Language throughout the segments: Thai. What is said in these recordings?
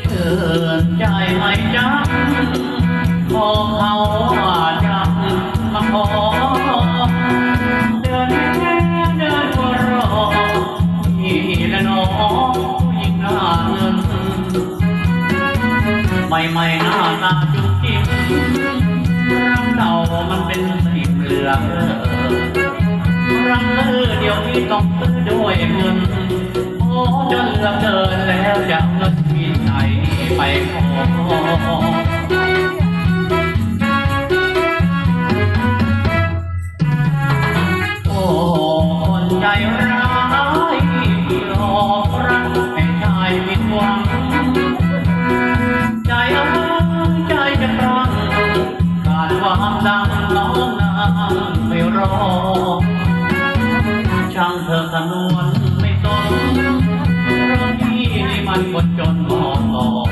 เชิญใจไม่จังขอเขาว่าจังมา ไม่ไม่หน้าตาจุกจิกรังเดามันเป็นสิบเหลืองรังเออเดี๋ยวนี้ต้องซื้อด้วยเงินโอ้จนเหลือเกินแล้วจะเงินที่ไหนไปขอ ช่างเธอขนวนไม่สนเพราะที่นี่มันคนจนมองต่อ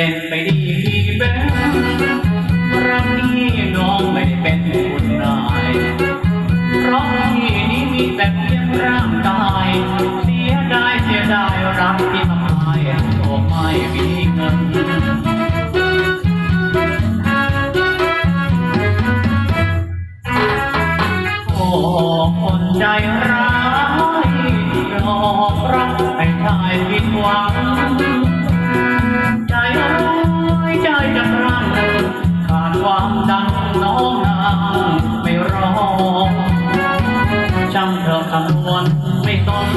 ด่นไปดีที่เป็นรักนี้น้องไม่ได้เป็นคุณนาย เพราะที่นี้มีแต่เพียงร่างกาย เสียดายเสียดายรักที่ทำให้โอ้ไม่มีเงินโอ้คนใจร้ายหลอกรักให้ชายผิดหวัง ความดังน้องนางไม่รอช่างเธอคำนวณไม่ตน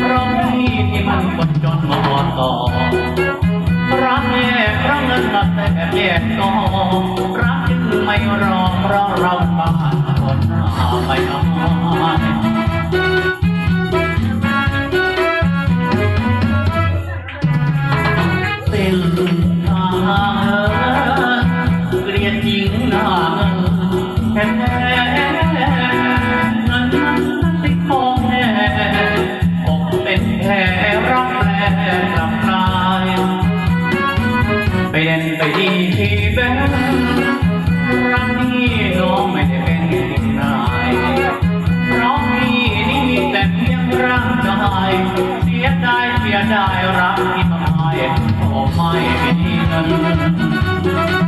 เพราะพี่ที่มันคนจนมาต่อรักแย่พราะเงินมาแต่แยกต่อรักจึงไม่รอเพราะเราบ้านคนหน้าไม่อายเป็น ไปเด่นไปดีที่แบบรักนี้น้องไม่ได้เป็นนายเพราะพี่นี่มีแต่เพียงร่างกายเสียดายเสียดายรักที่มาให้โอ้ไม่มีเงิน